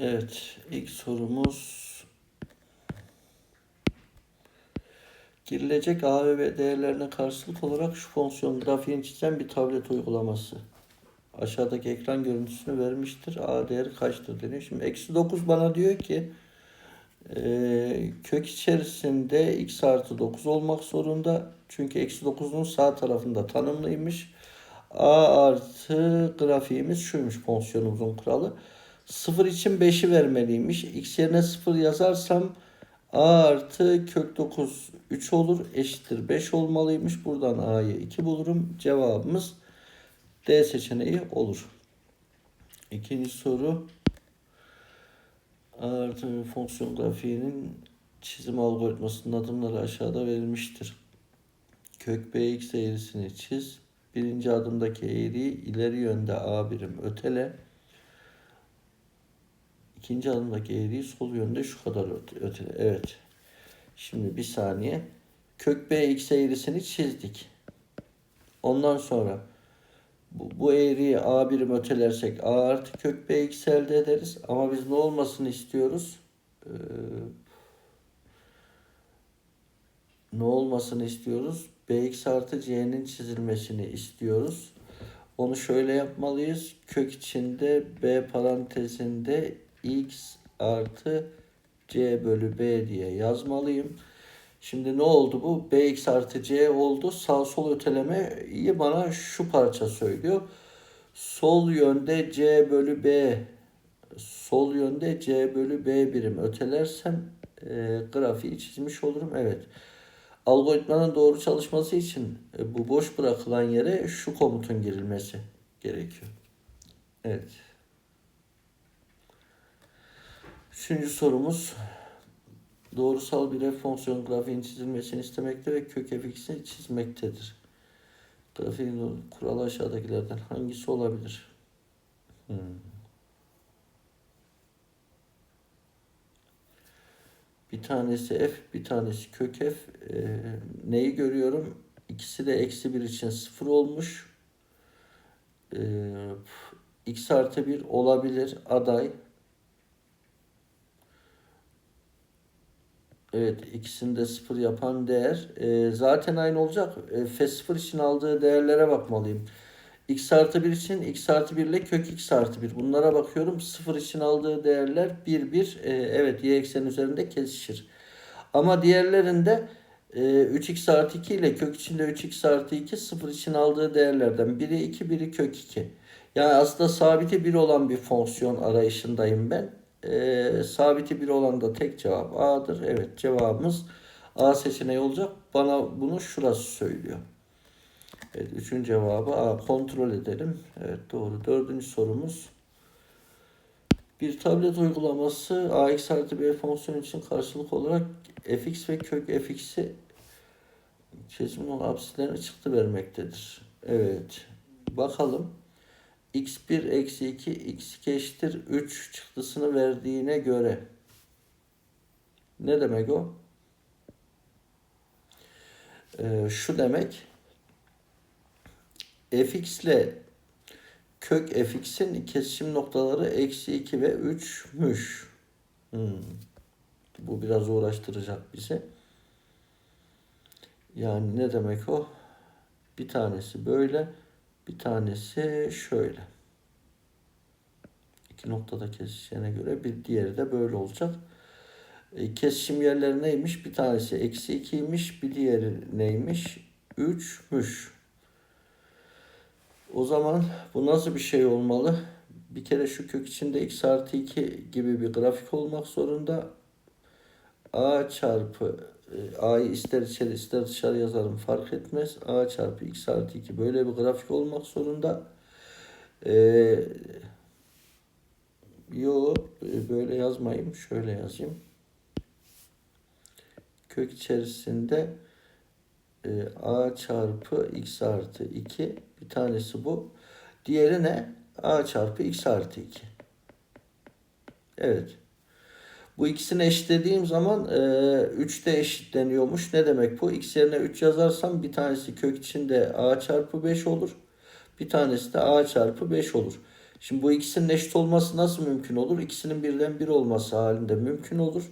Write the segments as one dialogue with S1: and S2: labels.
S1: Evet, ilk sorumuz girilecek A ve B değerlerine karşılık olarak şu fonksiyon grafiğini çizen bir tablet uygulaması. Aşağıdaki ekran görüntüsünü vermiştir. A değeri kaçtır deniyor. Şimdi eksi 9 bana diyor ki e, kök içerisinde x artı 9 olmak zorunda. Çünkü eksi 9'un sağ tarafında tanımlıymış. A artı grafiğimiz şuymuş fonksiyonumuzun kuralı. 0 için 5'i vermeliymiş. X yerine 0 yazarsam A artı kök 9 3 olur. Eşittir 5 olmalıymış. Buradan A'yı 2 bulurum. Cevabımız D seçeneği olur. İkinci soru. A artı fonksiyon grafiğinin çizim algoritmasının adımları aşağıda verilmiştir. Kök bx eğrisini çiz. Birinci adımdaki eğriyi ileri yönde a birim ötele. İkinci adımdaki eğriyi sol yönde şu kadar öte- ötele. Evet. Şimdi bir saniye. Kök bx eğrisini çizdik. Ondan sonra bu, bu eğriyi a birim ötelersek a artı kök bx elde ederiz. Ama biz ne olmasını istiyoruz? Ee, ne olmasını istiyoruz? bx artı c'nin çizilmesini istiyoruz. Onu şöyle yapmalıyız. Kök içinde b parantezinde x artı c bölü b diye yazmalıyım. Şimdi ne oldu bu? bx artı c oldu. Sağ sol ötelemeyi bana şu parça söylüyor. Sol yönde c bölü b sol yönde c bölü b birim ötelersem e, grafiği çizmiş olurum. Evet. Algoritmanın doğru çalışması için e, bu boş bırakılan yere şu komutun girilmesi gerekiyor. Evet. Üçüncü sorumuz doğrusal bir f fonksiyon grafiğin çizilmesini istemekte ve kök fx'i çizmektedir. Grafiğin kuralı aşağıdakilerden hangisi olabilir? Hmm. Bir tanesi f, bir tanesi kök f. Ee, neyi görüyorum? İkisi de eksi 1 için 0 olmuş. Ee, x artı 1 olabilir aday. Evet ikisini de 0 yapan değer. Ee, zaten aynı olacak. Ee, f0 için aldığı değerlere bakmalıyım. x artı 1 için x artı 1 ile kök x artı 1. Bunlara bakıyorum. 0 için aldığı değerler 1 1. Ee, evet y eksen üzerinde kesişir. Ama diğerlerinde e, 3x artı 2 ile kök içinde 3x artı 2 0 için aldığı değerlerden biri 2 biri kök 2. Yani aslında sabiti 1 olan bir fonksiyon arayışındayım ben. E, sabiti 1 olan da tek cevap A'dır. Evet cevabımız A seçeneği olacak. Bana bunu şurası söylüyor. Evet, üçün cevabı A. Kontrol edelim. Evet doğru. Dördüncü sorumuz. Bir tablet uygulaması ax artı b fonksiyonu için karşılık olarak fx ve kök fx'i çeşitli olan absislerine çıktı vermektedir. Evet. Bakalım. X1 eksi 2 x2 eşittir 3 çıktısını verdiğine göre ne demek o? Ee, şu demek fx ile kök fx'in kesişim noktaları eksi 2 ve 3'müş. Hmm. Bu biraz uğraştıracak bizi. Yani ne demek o? Bir tanesi böyle, bir tanesi şöyle. İki noktada kesişene göre bir diğeri de böyle olacak. E, kesişim yerleri neymiş? Bir tanesi eksi 2'ymiş, bir diğeri neymiş? 3'müş. O zaman bu nasıl bir şey olmalı? Bir kere şu kök içinde x artı 2 gibi bir grafik olmak zorunda. a çarpı a'yı ister içeri ister dışarı yazarım fark etmez. a çarpı x artı 2 böyle bir grafik olmak zorunda. Ee, yo böyle yazmayayım. Şöyle yazayım. Kök içerisinde e, a çarpı x artı 2 bir tanesi bu. Diğeri ne? a çarpı x artı 2. Evet. Bu ikisini eşitlediğim zaman e, 3 de eşitleniyormuş. Ne demek bu? X yerine 3 yazarsam bir tanesi kök içinde a çarpı 5 olur. Bir tanesi de a çarpı 5 olur. Şimdi bu ikisinin eşit olması nasıl mümkün olur? İkisinin birden bir olması halinde mümkün olur.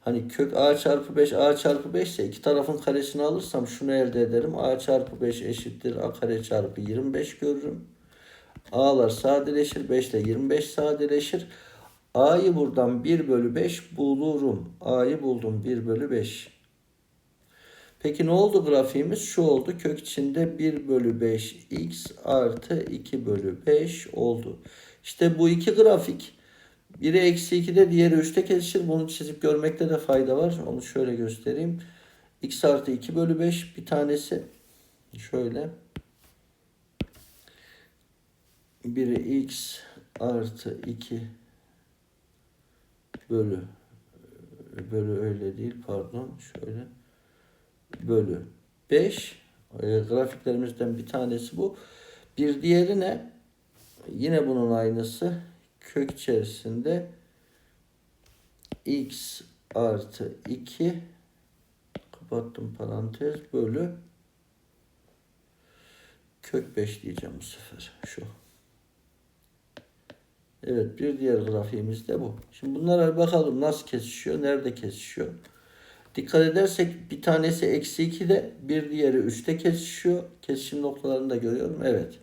S1: Hani kök a çarpı 5 a çarpı 5 ise iki tarafın karesini alırsam şunu elde ederim. a çarpı 5 eşittir a kare çarpı 25 görürüm. a'lar sadeleşir. 5 ile 25 sadeleşir. A'yı buradan 1 bölü 5 bulurum. a'yı buldum 1 bölü 5. Peki ne oldu grafiğimiz? Şu oldu. Kök içinde 1 bölü 5 x artı 2 bölü 5 oldu. İşte bu iki grafik biri eksi 2'de diğeri 3'te kesişir. Bunu çizip görmekte de fayda var. Onu şöyle göstereyim. x artı 2 bölü 5 bir tanesi. Şöyle. Biri x artı 2 bölü bölü öyle değil pardon şöyle bölü 5 e, grafiklerimizden bir tanesi bu. Bir diğeri ne? Yine bunun aynısı kök içerisinde x artı 2 kapattım parantez bölü kök 5 diyeceğim bu sefer şu. Evet bir diğer grafiğimiz de bu. Şimdi bunlara bakalım nasıl kesişiyor, nerede kesişiyor. Dikkat edersek bir tanesi eksi 2'de bir diğeri 3'te kesişiyor. Kesişim noktalarını da görüyorum. Evet.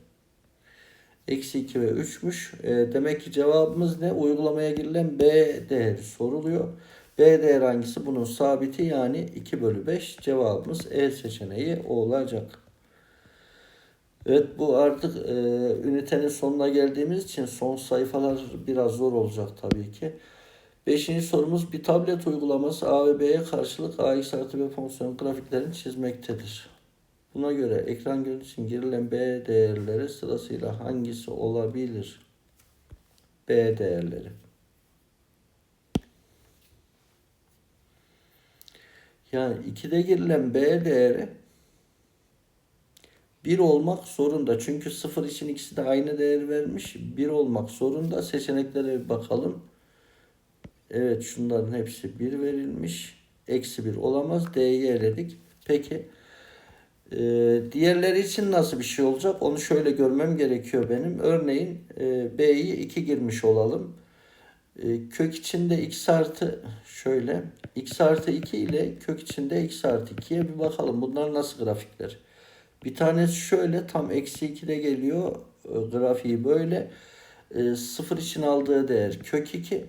S1: Eksi 2 ve 3'müş. E, demek ki cevabımız ne? Uygulamaya girilen B değeri soruluyor. B değeri hangisi? Bunun sabiti yani 2 bölü 5. Cevabımız E seçeneği olacak. Evet bu artık e, ünitenin sonuna geldiğimiz için son sayfalar biraz zor olacak tabii ki. Beşinci sorumuz bir tablet uygulaması A ve B'ye karşılık AX artı B fonksiyon grafiklerini çizmektedir. Buna göre ekran görüntüsünün girilen B değerleri sırasıyla hangisi olabilir? B değerleri. Yani 2'de girilen B değeri 1 olmak zorunda. Çünkü 0 için ikisi de aynı değer vermiş. 1 olmak zorunda. Seçeneklere bir bakalım. Evet şunların hepsi 1 verilmiş. Eksi 1 olamaz. D'yi eledik. Peki. Ee, diğerleri için nasıl bir şey olacak? Onu şöyle görmem gerekiyor benim. Örneğin e, B'yi 2 girmiş olalım. E, kök içinde x artı şöyle x artı 2 ile kök içinde x artı 2'ye bir bakalım. Bunlar nasıl grafikler? Bir tanesi şöyle tam eksi 2'de geliyor. E, grafiği böyle. E, 0 için aldığı değer kök 2.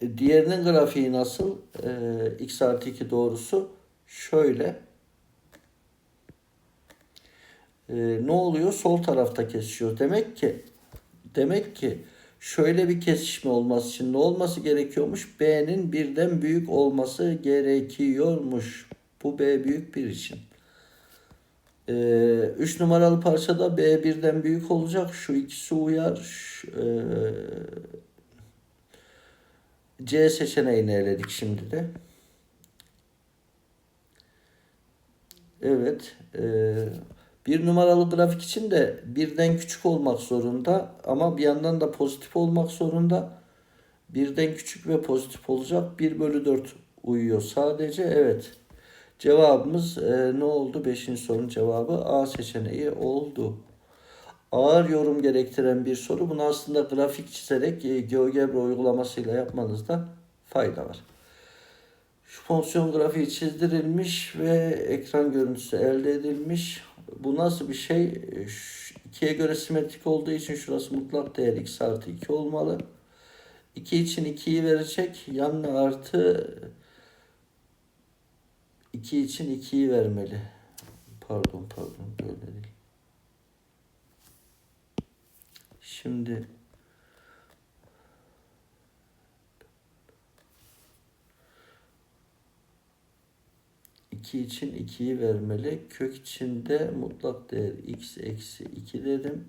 S1: E, diğerinin grafiği nasıl? E, x artı 2 doğrusu şöyle. E, ne oluyor? Sol tarafta kesişiyor. Demek ki demek ki şöyle bir kesişme olması için ne olması gerekiyormuş? B'nin birden büyük olması gerekiyormuş. Bu B büyük bir için. 3 ee, numaralı parçada B birden büyük olacak. Şu ikisi uyar. Şu, e, C seçeneğini eledik şimdi de. Evet. E, bir numaralı grafik için de birden küçük olmak zorunda ama bir yandan da pozitif olmak zorunda. Birden küçük ve pozitif olacak. 1 bölü 4 uyuyor sadece. Evet. Cevabımız e, ne oldu? Beşinci sorunun cevabı A seçeneği oldu. Ağır yorum gerektiren bir soru. Bunu aslında grafik çizerek e, GeoGebra uygulamasıyla yapmanızda fayda var. Şu fonksiyon grafiği çizdirilmiş ve ekran görüntüsü elde edilmiş. Bu nasıl bir şey? E, ikiye göre simetrik olduğu için şurası mutlak değer x artı 2 olmalı. 2 için 2'yi verecek. Yanına artı 2 için 2'yi vermeli. Pardon pardon böyle değil. Şimdi iki için 2'yi vermeli. Kök içinde mutlak değer x eksi 2 dedim.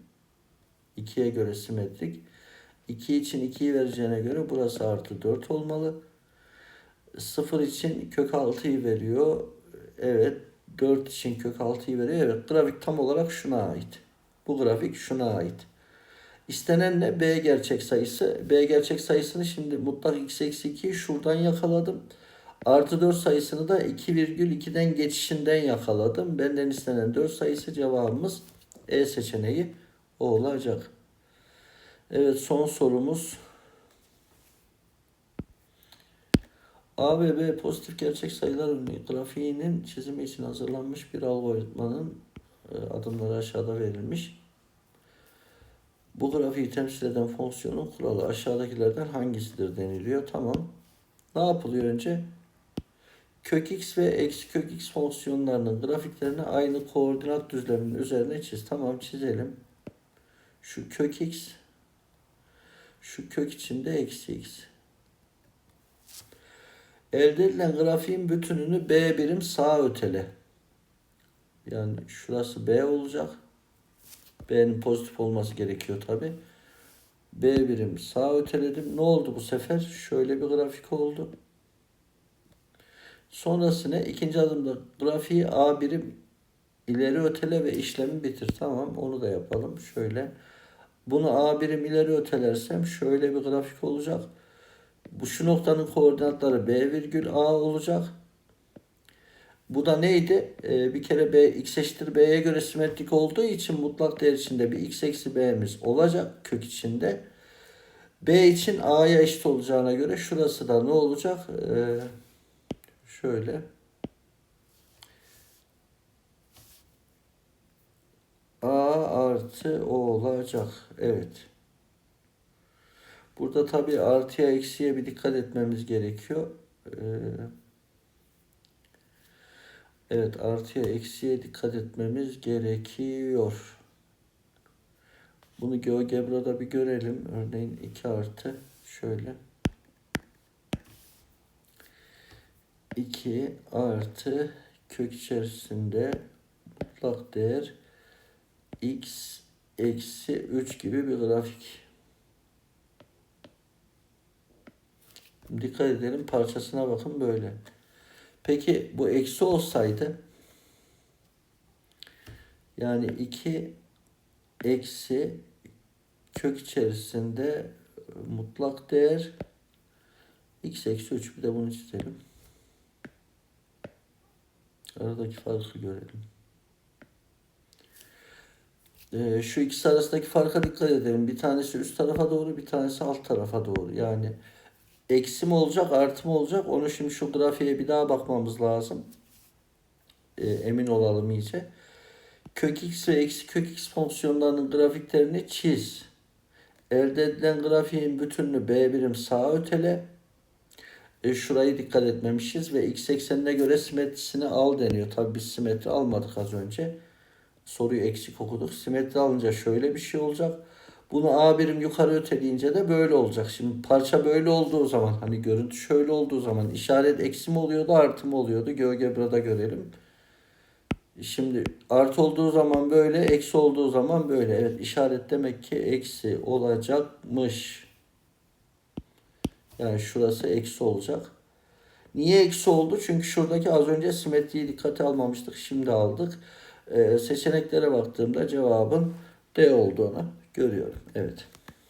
S1: 2'ye göre simetrik. 2 için 2'yi vereceğine göre burası artı 4 olmalı. 0 için kök 6'yı veriyor. Evet. 4 için kök 6'yı veriyor. Evet. Grafik tam olarak şuna ait. Bu grafik şuna ait. İstenen ne? B gerçek sayısı. B gerçek sayısını şimdi mutlak x eksi 2'yi şuradan yakaladım. Artı 4 sayısını da 2,2'den geçişinden yakaladım. Benden istenen 4 sayısı cevabımız E seçeneği olacak. Evet son sorumuz. A ve B pozitif gerçek sayılar grafiğinin çizimi için hazırlanmış bir algoritmanın e, adımları aşağıda verilmiş. Bu grafiği temsil eden fonksiyonun kuralı aşağıdakilerden hangisidir deniliyor. Tamam. Ne yapılıyor önce? Kök x ve eksi kök x fonksiyonlarının grafiklerini aynı koordinat düzleminin üzerine çiz. Tamam çizelim. Şu kök x, şu kök içinde eksi x. Elde edilen grafiğin bütününü b birim sağa ötele. Yani şurası b olacak. B'nin pozitif olması gerekiyor tabi. B birim sağa öteledim. Ne oldu bu sefer? Şöyle bir grafik oldu. Sonrası ne? İkinci adımda grafiği A birim ileri ötele ve işlemi bitir. Tamam onu da yapalım. Şöyle. Bunu A birim ileri ötelersem şöyle bir grafik olacak. Bu şu noktanın koordinatları B virgül A olacak. Bu da neydi? Ee, bir kere B x eşittir B'ye göre simetrik olduğu için mutlak değer içinde bir x eksi B'miz olacak kök içinde. B için A'ya eşit olacağına göre şurası da ne olacak? Ee, şöyle. A artı O olacak. Evet. Burada tabi artıya eksiye bir dikkat etmemiz gerekiyor. Ee, evet artıya eksiye dikkat etmemiz gerekiyor. Bunu GeoGebra'da bir görelim. Örneğin 2 artı şöyle. 2 artı kök içerisinde mutlak değer x eksi 3 gibi bir grafik. Dikkat edelim parçasına bakın böyle. Peki bu eksi olsaydı yani 2 eksi kök içerisinde mutlak değer x eksi 3 bir de bunu çizelim. Aradaki farkı görelim. Ee, şu ikisi arasındaki farka dikkat edelim. Bir tanesi üst tarafa doğru, bir tanesi alt tarafa doğru. Yani eksi mi olacak, artı mı olacak? Onu şimdi şu grafiğe bir daha bakmamız lazım. Ee, emin olalım iyice. Kök x ve eksi kök x fonksiyonlarının grafiklerini çiz. Elde edilen grafiğin bütününü b birim sağa ötele. E, şurayı dikkat etmemişiz ve x eksenine göre simetrisini al deniyor. Tabi biz simetri almadık az önce. Soruyu eksik okuduk. Simetri alınca şöyle bir şey olacak. Bunu A birim yukarı öteleyince de böyle olacak. Şimdi parça böyle olduğu zaman hani görüntü şöyle olduğu zaman işaret eksi mi oluyordu artı mı oluyordu? GeoGebra'da görelim. Şimdi artı olduğu zaman böyle, eksi olduğu zaman böyle. Evet işaret demek ki eksi olacakmış. Yani şurası eksi olacak. Niye eksi oldu? Çünkü şuradaki az önce simetriyi dikkate almamıştık. Şimdi aldık. Ee, seçeneklere baktığımda cevabın D olduğunu görüyorum. Evet.